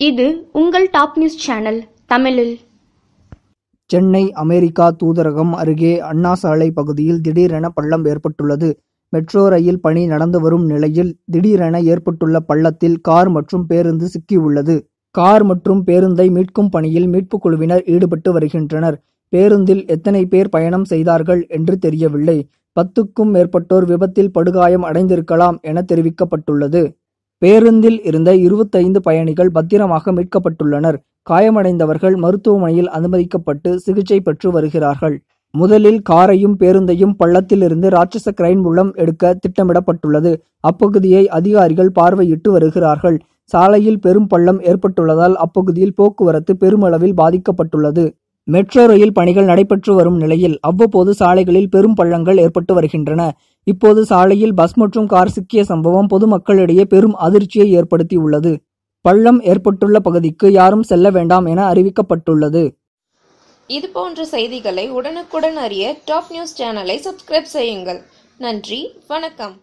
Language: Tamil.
இது உங்கள் டாப் நியூஸ் சேனல் தமிழில். சென்னை அமெரிக்கா தூதரகம் அருகே அண்ணா சாலை பகுதியில் திடீரென பள்ளம் ஏற்பட்டுள்ளது. மெட்ரோ ரயில் பணி நடந்து வரும் நிலையில் திடீரென ஏற்பட்டுள்ள பள்ளத்தில் கார் மற்றும் பேருந்து சிக்கியுள்ளது. கார் மற்றும் பேருந்தை மீட்கும் பணியில் மீட்புக் குழுவினர் ஈடுபட்டு வருகின்றனர். பேருந்தில் எத்தனை பேர் பயணம் செய்தார்கள் என்று தெரியவில்லை. பத்துக்கும் மேற்பட்டோர் விபத்தில் படுகாயம் அடைந்திருக்கலாம் என தெரிவிக்கப்பட்டுள்ளது. பேருந்தில் இருந்த இருபத்தைந்து பயணிகள் பத்திரமாக மீட்கப்பட்டுள்ளனர். காயமடைந்தவர்கள் மருத்துவமனையில் அனுமதிக்கப்பட்டு சிகிச்சை பெற்று வருகிறார்கள். முதலில் காரையும் பேருந்தையும் பள்ளத்திலிருந்து ராட்சச கிரைன் மூலம் எடுக்க திட்டமிடப்பட்டுள்ளது. அப்பகுதியை அதிகாரிகள் பார்வையிட்டு வருகிறார்கள். சாலையில் பெரும் பள்ளம் ஏற்பட்டுள்ளதால் அப்பகுதியில் போக்குவரத்து பெருமளவில் பாதிக்கப்பட்டுள்ளது. மெட்ரோ ரயில் பணிகள் நடைபெற்று வரும் நிலையில் அவ்வப்போது சாலைகளில் பெரும் பள்ளங்கள் ஏற்பட்டு வருகின்றன. இப்போது சாலையில் பஸ் மற்றும் கார் சிக்கிய சம்பவம் பொதுமக்களிடையே பெரும் அதிர்ச்சியை ஏற்படுத்தியுள்ளது. பள்ளம் ஏற்பட்டுள்ள பகுதிக்கு யாரும் செல்ல வேண்டாம் என அறிவிக்கப்பட்டுள்ளது. இது போன்ற செய்திகளை உடனுக்குடன் அறிய டாப் நியூஸ் சேனலை சப்ஸ்கிரைப் செய்யுங்கள். நன்றி வணக்கம்.